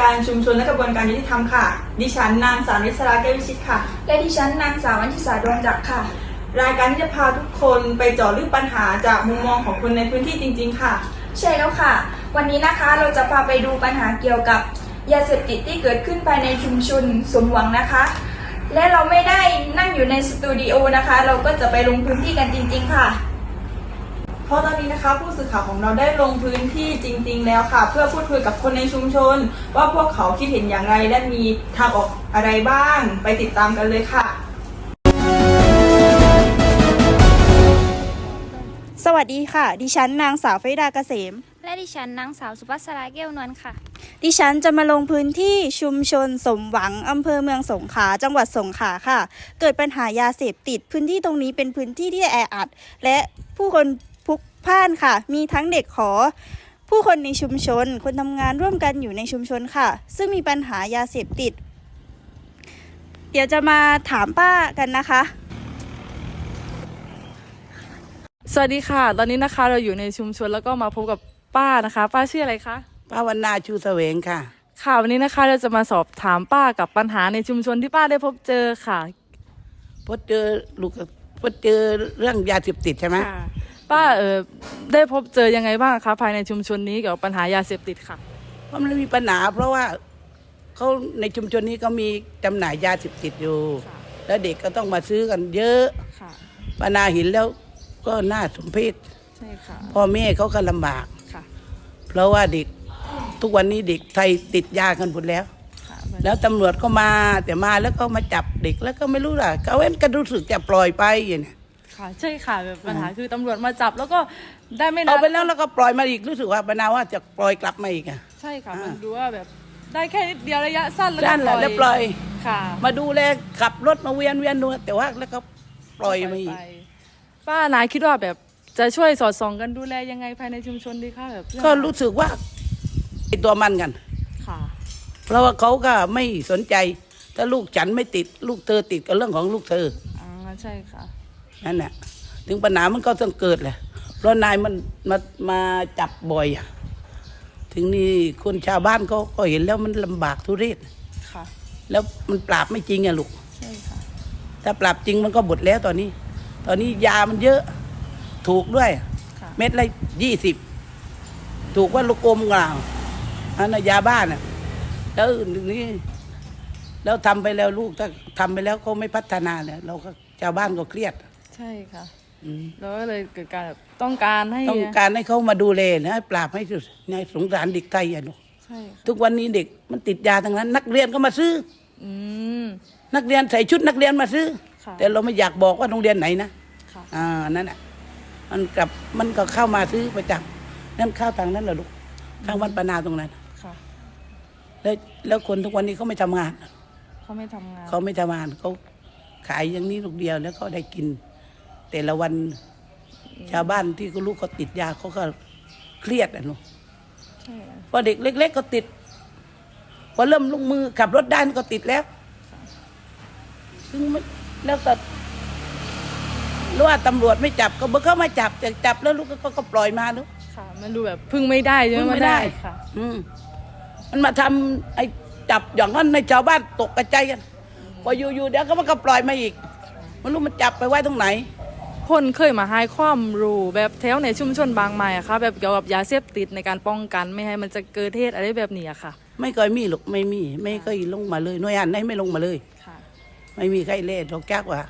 การชุมชนและกระบวนการยุติธรรมค่ะ ดิฉันนางสาวนิสราแก้ววิชิตค่ะ และดิฉันนางสาววันทิสาดวงจักรค่ะ รายการที่จะพาทุกคนไปเจาะลึกปัญหาจากมุมมองของคนในพื้นที่จริง ๆ ค่ะ ใช่แล้วค่ะ วันนี้นะคะเราจะพาไปดูปัญหาเกี่ยวกับยาเสพติดที่เกิดขึ้นภายในชุมชนสมหวังนะคะ และเราไม่ได้นั่งอยู่ในสตูดิโอนะคะ เราก็จะไปลงพื้นที่กันจริง ๆ ค่ะเพ ราะตอนนี้นะคะผู้สื่อข่าวของเราได้ลงพื้นที่จริง ๆ แล้วค่ะ เพื่อพูดคุยกับคนในชุมชน ว่าพวกเขาคิดเห็นอย่างไรและมีทางออกอะไรบ้าง ไปติดตามกันเลยค่ะ สวัสดีค่ะ ดิฉันนางสาวฟริดาเกษม และดิฉันนางสาวสุภัสราแก้วนวลค่ะ ดิฉันจะมาลงพื้นที่ชุมชนสมหวังอำเภอเมืองสงขลาจังหวัดสงขลาค่ะ เกิดปัญหายาเสพติดพื้นที่ตรงนี้เป็นพื้นที่ที่แออัด และผู้คน พลุกพล่านค่ะ มีทั้งเด็กขอ ผู้คนในชุมชน คนทำงานร่วมกันอยู่ในชุมชนค่ะ ซึ่งมีปัญหายาเสพติด เดี๋ยวจะมาถามป้ากันนะคะ สวัสดีค่ะ ตอนนี้นะคะเราอยู่ในชุมชนแล้วก็มาพบกับป้านะคะ ป้าชื่ออะไรคะป้าวันนาชูเสวงค่ะ ค่ะวันนี้นะคะเราจะมาสอบถามป้ากับปัญหาในชุมชนที่ป้าได้พบเจอค่ะ พบเจอลูกพบเจอเรื่องยาเสพติดใช่ไหมค่ะ ป้าเออได้พบเจอยังไงบ้างคะภายในชุมชนนี้เกี่ยวกับปัญหายาเสพติดค่ะ เพราะมันมีปัญหาเพราะว่าเขาในชุมชนนี้ก็มีจำหน่ายยาเสพติดอยู่ ค่ะแล้วเด็กก็ต้องมาซื้อกันเยอะค่ะปัญหาเห็นแล้วก็น่าสมเพชใช่ค่ะพ่อแม่เขาก็ลำบาก ค่ะเพราะว่าเด็กทุกวันนี้เด็กไทยติดยากันหมดแล้ว ค่ะแล้วตำรวจก็มาแต่มาแล้วก็มาจับเด็กแล้วก็ไม่รู้ล่ะเขาเอ็นก็รู้สึกจะปล่อยไปอย่างเนี้ย ค่ะใช่ค่ะแบบปัญหาคือตำรวจมาจับแล้วก็ได้ไม่นานเอาไปแล้วแล้วก็ปล่อยมาอีกรู้สึกว่าปัญหาว่าจะปล่อยกลับมาอีกอะใช่ค่ะอ่ามัมันดูว่าแบบได้แค่นิดเดียวระยะสั้นแล้วก็นั่นแหละแล้วปล่อยค่ะ มาดูแลขับรถมาเวียนเวียนดูแต่ว่าแล้วก็ปล่อยมาอีกไปป้านายคิดว่าแบบจะช่วยสอดส่องกันดูแลยังไงภายในชุมชนดีคะแบบเองก็รู้สึกว่าไอตัวมันกันค่ะ เพราะว่าเขาก็ไม่สนใจถ้าลูกฉันไม่ติดลูกเธอติดก็เรื่องของลูกเธออ่าใช่ค่ะ นั่นแหละถึงปัญหามันก็ต้องเกิดแหละ เพราะนายมันมามาจับบ่อยอะถึงนี่คนชาวบ้านเขาก็เห็นแล้วมันลำบากทุเรศค่ะแล้วมันปราบไม่จริงอะลูกใช่ค่ะถ้าปรับจริงมันก็หมดแล้วตอนนี้ ตอนนี้ยามันเยอะถูกด้วย ค่ะเม็ดละยี่สิบถูกว่าลูกอมกล่าวอันนั้นยาบ้านอะแล้วนี่แล้วทำไปแล้วลูกถ้าทำไปแล้วเขาไม่พัฒนาเนี่ยเราก็ชาวบ้านก็เครียด ใช่ค่ะอืมแล้วก็เลยเกิดการแบบต้องการให้ต้องการให้เขามาดูแลนะให้ปราบให้สุดในสงสารเด็กไทยอะลูกใช่ค่ะทุกวันนี้เด็กมันติดยาทั้งนั้น นักเรียนก็มาซื้อ อืม นักเรียนใส่ชุดนักเรียนมาซื้อ ค่ะ แต่เราไม่อยากบอกว่าโรงเรียนไหนนะ ค่ะ อ่า นั่นอะ มันกลับ มันก็เข้ามาซื้อประจำนั่นเข้าทางนั้นเหรอลูกทางวัดปนาตรงนั้น ค่ะแล้วแล้วคนทุกวันนี้เขาไม่ทำงาน เขาไม่ทำงานเขาไม่ทำงานเขาขายอย่างนี้ลูกเดียวแล้วเขาได้กิน แต่ละวันชาวบ้านที่เขาลูกเขาติดยาเขาก็เครียดอะลูกใช่ค่ะพอเด็กเล็ก ๆ ก็ติด พอเริ่มลงมือขับรถได้นี่ก็ติดแล้วซึ่งไม่แล้วก็หรือว่าตำรวจไม่จับก็เบอร์เขามาจับแต่จับแล้วลูกก็ก็ก็ปล่อยมาลูกค่ะ มันดูแบบพึ่งไม่ได้ใช่ไหมพึ่งไม่นได้ค่ะ อืมมันมาทำไอ้จับอย่างนั้นในชาวบ้านตกกระใจกันพออยู่ๆเดี๋ยวก็มันก็ปล่อยมาอีกไมันรู้มันจับไปไว้ตรงไหน คนเคยมาให้ความรู้แบบแถวในชุมชนบางไม้อะค่ะ แบบเกี่ยวกับยาเสพติดในการป้องกันไม่ให้มันจะเกิดเหตุอะไรแบบนี้อะค่ะ ไม่เคยมีหรอกไม่มี ไม่เคยลงมาเลยหน่วยงานไหนไม่ลงมาเลย ค่ะ ไม่มีใครเล่นหรอกจักว่า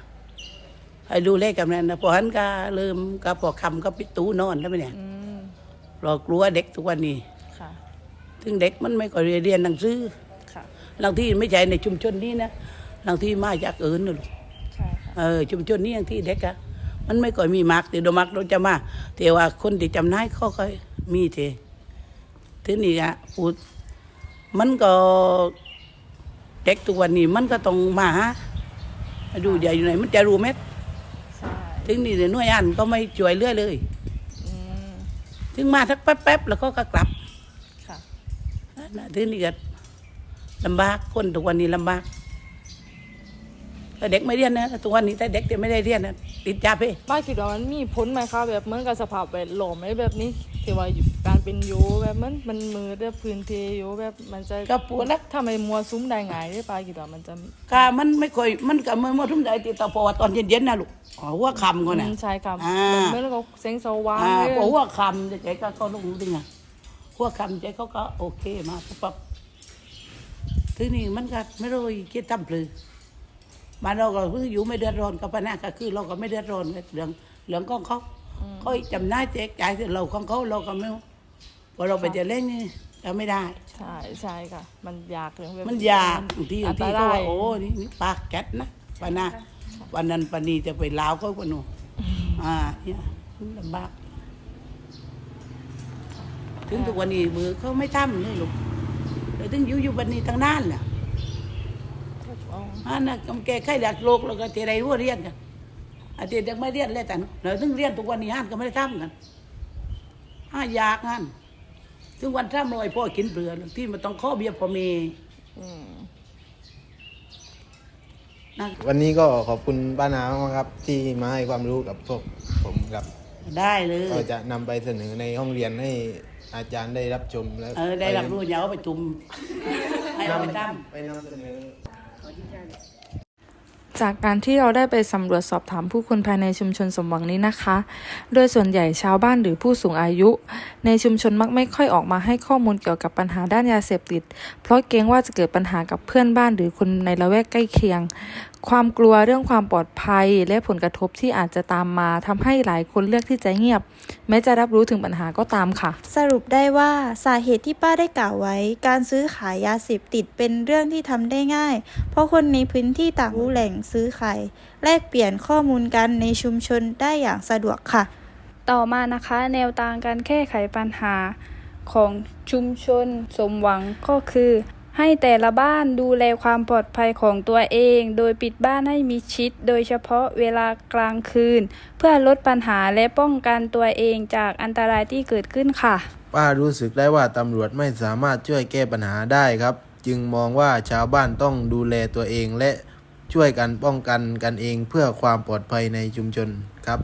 ให้ดูเลขกันนั้นนะพอหันก็เริ่มก็พอคำก็ปิดตู้นอนแล้วไหมเนี่ยอืม เรากลัวเด็กทุกวันนี้ค่ะ ถึงเด็กมันไม่ค่อยเรียนหนังสือค่ะบางที่ไม่ใช่ในชุมชนนี้นะบางที่มาจากอื่นนะลูกใช่ค่ะ เออชุมชนนี้อย่างที่เด็กอะ มันไม่ค่อยมีมากแต่โดยมักเราจะมาแต่ว่าคนที่จำนายเขาก็มีเททีนี้อะพูดมันก็เด็กทุกวันนี้มันก็ต้องมาหาดูใหญ่อยู่ไหนมันจะรู้ไหมใช่ถึงนี่หน่วยงานก็ไม่ช่วยเหลือเลยอืมถึงมาสักแป๊บๆแล้วก็ก็กลับค่ะนั่นน่ะถึงนี่ก็ลำบากคนทุกวันนี้ลำบาก แต่เด็กไม่เรียนนะทุกวันนี้แต่เด็กที่ไม่ได้เรียนนะติดยาเพ่ป้าคิดว่ามันมีผลไหมคะแบบเหมือนกับสภาพแวดล้อมอะไรแบบนี้ที่ว่าอยู่การเป็นโยแบบมันมันมือแบบพื้นที่โยแบบมันจะก็ปวดแล้วถ้าไม่มัวซุ้มได้ไงได้ปลากี่ดอกมันจะกามันไม่ค่อยมันก็มันมาทุ่มใจติดตาพอตอนเย็นๆนะลูกอ๋อหัวคำก่อนอืนะมใช่ครับอ่ามันเหมื่อนกับเซ็งสว่างอ่าเลยพอหัวคำจะใจก็เขาลงดึงอะหัวคำใจเขาก็โอเคมาปุ๊บปั๊บทีนี้มันก็ไม่รู้คิดทำปลือ มานเราก็คืออยู่ไม่เดือดร้อนกับปัญหาก็คือเราก็ไม่เดือดร้อนกับเรื่องเรื่องของเขาเขาจำหน้ายแจกจ่ายแต่เราของเขาเราก็ไม่พอเราไปจะเล่นนี่เราไม่ได้ใช่ใช่ค่ะ มันยากเลยแบบมันยากบางทีอับางนทีตเขาราว่ายโอ้นี่นี่ปากแก๊สนะปานาวันนั้นปานีจะไปลาวก็ปนูอ่าเนี่ยลำบากถึงทุกวันนี้มือเขาไม่ทำเลยลูกแต่ถึงอยู่อยู่บันนี้ตั้งนานแหละ อันน่ะกำแก่ไข้ดักโลกแล้วก็เจไรหัวเรียนกันอาทิตย์ยังไม่เรียนเลยแต่เราถึงเรียนทุกวันนี้ฮันก็ไม่ได้ทำกันห้ายากงานถึงวันทำลอยพ่อกินเปลือกที่มันต้องข้อเบี้ยพ่อเมย์อืมนะวันนี้ก็ขอบคุณป้านามากครับ ที่มาให้ความรู้กับพวกผมครับ ได้เลยก็จะนำไปเสนอในห้องเรียนให้อาจารย์ได้รับชมและเออได้รับรู้อย่าเอาไปจุ่มให้เอาไปตั้มไปนำเสนอ จากการที่เราได้ไปสำรวจสอบถามผู้คนภายในชุมชนสมหวังนี้นะคะ โดยส่วนใหญ่ชาวบ้านหรือผู้สูงอายุ ในชุมชนมักไม่ค่อยออกมาให้ข้อมูลเกี่ยวกับปัญหาด้านยาเสพติด เพราะเกรงว่าจะเกิดปัญหากับเพื่อนบ้านหรือคนในละแวกใกล้เคียง ความกลัวเรื่องความปลอดภัยและผลกระทบที่อาจจะตามมาทำให้หลายคนเลือกที่จะเงียบ แม้จะรับรู้ถึงปัญหาก็ตามค่ะ สรุปได้ว่าสาเหตุที่ป้าได้กล่าวไว้ การซื้อขายยาเสพติดเป็นเรื่องที่ทำได้ง่าย เพราะคนในพื้นที่ต่างรู้แหล่งซื้อขายแลกเปลี่ยนข้อมูลกันในชุมชนได้อย่างสะดวกค่ะ ต่อมานะคะแนวทางการแก้ไขปัญหาของชุมชนสมหวังก็คือ ให้แต่ละบ้านดูแลความปลอดภัยของตัวเอง โดยปิดบ้านให้มีชิด โดยเฉพาะเวลากลางคืน เพื่อลดปัญหาและป้องกันตัวเองจากอันตรายที่เกิดขึ้นค่ะ ป้ารู้สึกได้ว่าตำรวจไม่สามารถช่วยแก้ปัญหาได้ครับ จึงมองว่าชาวบ้านต้องดูแลตัวเองและช่วยกันป้องกันกันเองเพื่อความปลอดภัยในชุมชนครับ